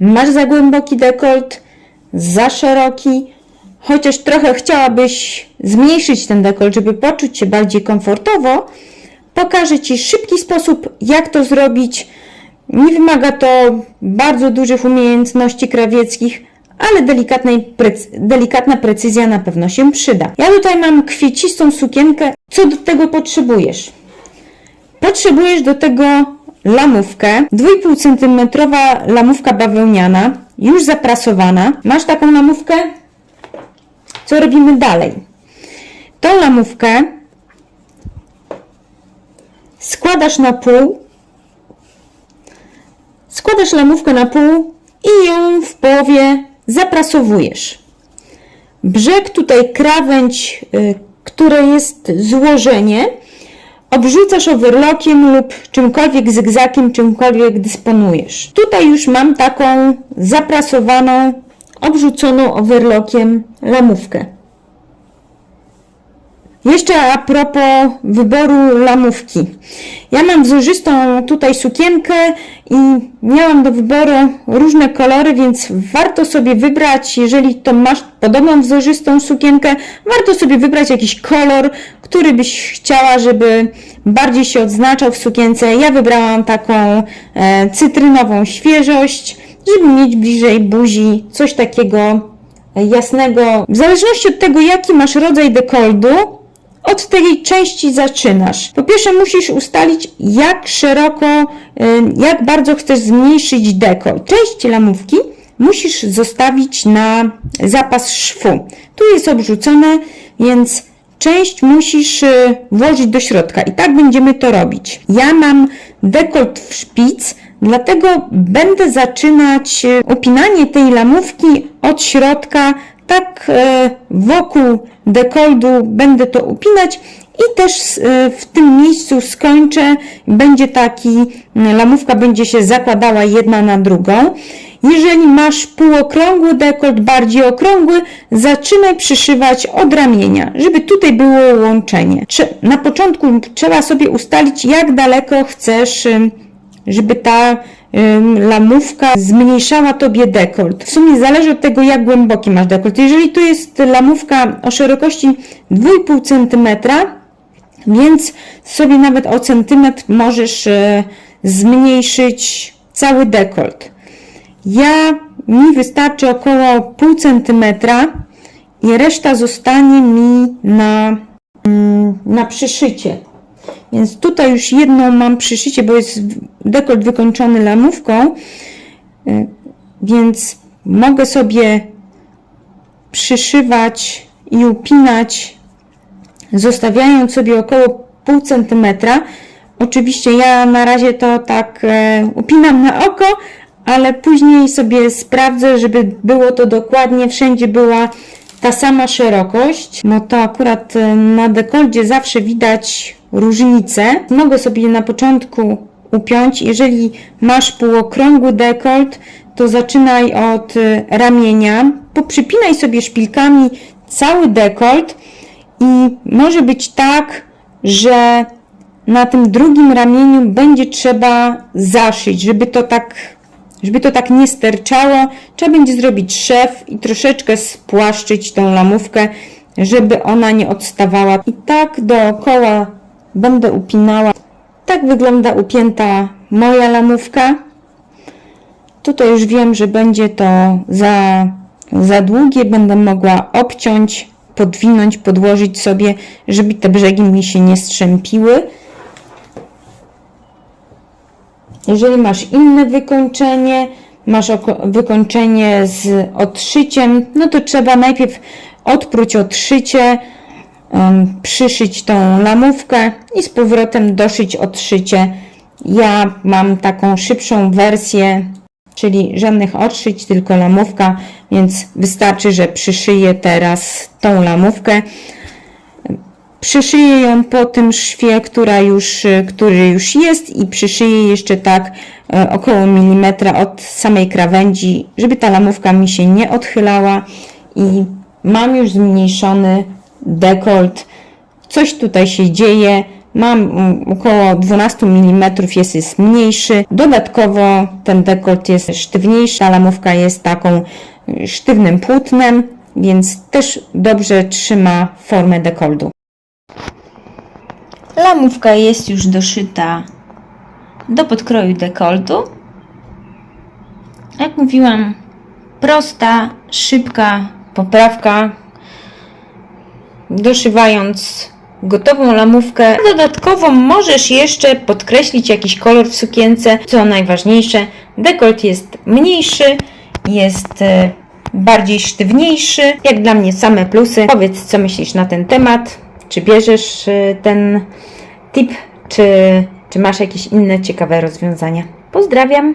Masz za głęboki dekolt, za szeroki, chociaż trochę chciałabyś zmniejszyć ten dekolt, żeby poczuć się bardziej komfortowo, pokażę Ci szybki sposób, jak to zrobić. Nie wymaga to bardzo dużych umiejętności krawieckich, ale delikatna precyzja na pewno się przyda. Ja tutaj mam kwiecistą sukienkę. Co do tego potrzebujesz? Potrzebujesz do tego lamówkę, 2,5 cm lamówka bawełniana, już zaprasowana. Masz taką lamówkę? Co robimy dalej? Tą lamówkę składasz na pół, składasz lamówkę na pół i ją w połowie zaprasowujesz. Brzeg tutaj krawędź, y, które jest złożenie, obrzucasz overlockiem lub czymkolwiek zygzakiem, czymkolwiek dysponujesz. Tutaj już mam taką zaprasowaną, obrzuconą overlockiem lamówkę. Jeszcze a propos wyboru lamówki. Ja mam wzorzystą tutaj sukienkę i miałam do wyboru różne kolory, więc warto sobie wybrać, jeżeli to masz podobną wzorzystą sukienkę, warto sobie wybrać jakiś kolor, który byś chciała, żeby bardziej się odznaczał w sukience. Ja wybrałam taką e, cytrynową świeżość, żeby mieć bliżej buzi coś takiego jasnego. W zależności od tego, jaki masz rodzaj dekoldu, od tej części zaczynasz. Po pierwsze musisz ustalić, jak szeroko, jak bardzo chcesz zmniejszyć dekolt. Część lamówki musisz zostawić na zapas szwu. Tu jest obrzucone, więc część musisz y, włożyć do środka i tak będziemy to robić. Ja mam dekolt w szpic, dlatego będę zaczynać y, upinanie tej lamówki od środka tak e, wokół dekoldu będę to upinać i też e, w tym miejscu skończę. Będzie taki, lamówka będzie się zakładała jedna na drugą. Jeżeli masz półokrągły dekolt, bardziej okrągły, zaczynaj przyszywać od ramienia, żeby tutaj było łączenie. Na początku trzeba sobie ustalić, jak daleko chcesz, ym, żeby ta lamówka zmniejszała tobie dekolt. W sumie zależy od tego, jak głęboki masz dekolt. Jeżeli tu jest lamówka o szerokości 2,5 cm, więc sobie nawet o centymetr możesz e, zmniejszyć cały dekolt. Ja, mi wystarczy około pół centymetra i reszta zostanie mi na, mm, na przyszycie. Więc tutaj już jedną mam przyszycie, bo jest dekolt wykończony lamówką, y, więc mogę sobie przyszywać i upinać, zostawiając sobie około pół centymetra. Oczywiście ja na razie to tak e, upinam na oko, ale później sobie sprawdzę, żeby było to dokładnie, wszędzie była ta sama szerokość. No to akurat e, na dekoldzie zawsze widać różnicę. Mogę sobie na początku upiąć. Jeżeli masz półokrągły dekolt, to zaczynaj od e, ramienia. Poprzypinaj sobie szpilkami cały dekolt i może być tak, że na tym drugim ramieniu będzie trzeba zaszyć, żeby to tak, żeby to tak nie sterczało. Trzeba będzie zrobić szef i troszeczkę spłaszczyć tą lamówkę, żeby ona nie odstawała. I tak dookoła będę upinała. Tak wygląda upięta moja lamówka. Tutaj już wiem, że będzie to za, za długie. Będę mogła obciąć, podwinąć, podłożyć sobie, żeby te brzegi mi się nie strzępiły. Jeżeli masz inne wykończenie, masz wykończenie z odszyciem, no to trzeba najpierw odpróć odszycie, przyszyć tą lamówkę i z powrotem doszyć odszycie. Ja mam taką szybszą wersję, czyli żadnych odszyć, tylko lamówka, więc wystarczy, że przyszyję teraz tą lamówkę. Przyszyję ją po tym szwie, która już, y, który już jest i przyszyję jeszcze tak e, około milimetra od samej krawędzi, żeby ta lamówka mi się nie odchylała i mam już zmniejszony dekolt. Coś tutaj się dzieje, mam mm, około 12 mm, jest, jest mniejszy. Dodatkowo ten dekolt jest sztywniejszy, ta lamówka jest taką y, sztywnym płótnem, więc też dobrze trzyma formę dekoldu. Lamówka jest już doszyta do podkroju dekoltu. Jak mówiłam, prosta, szybka poprawka. Doszywając gotową lamówkę, dodatkowo możesz jeszcze podkreślić jakiś kolor w sukience. Co najważniejsze, dekolt jest mniejszy, jest e, bardziej sztywniejszy. Jak dla mnie same plusy. Powiedz, co myślisz na ten temat. Czy bierzesz e, ten tip, czy, czy masz jakieś inne ciekawe rozwiązania? Pozdrawiam!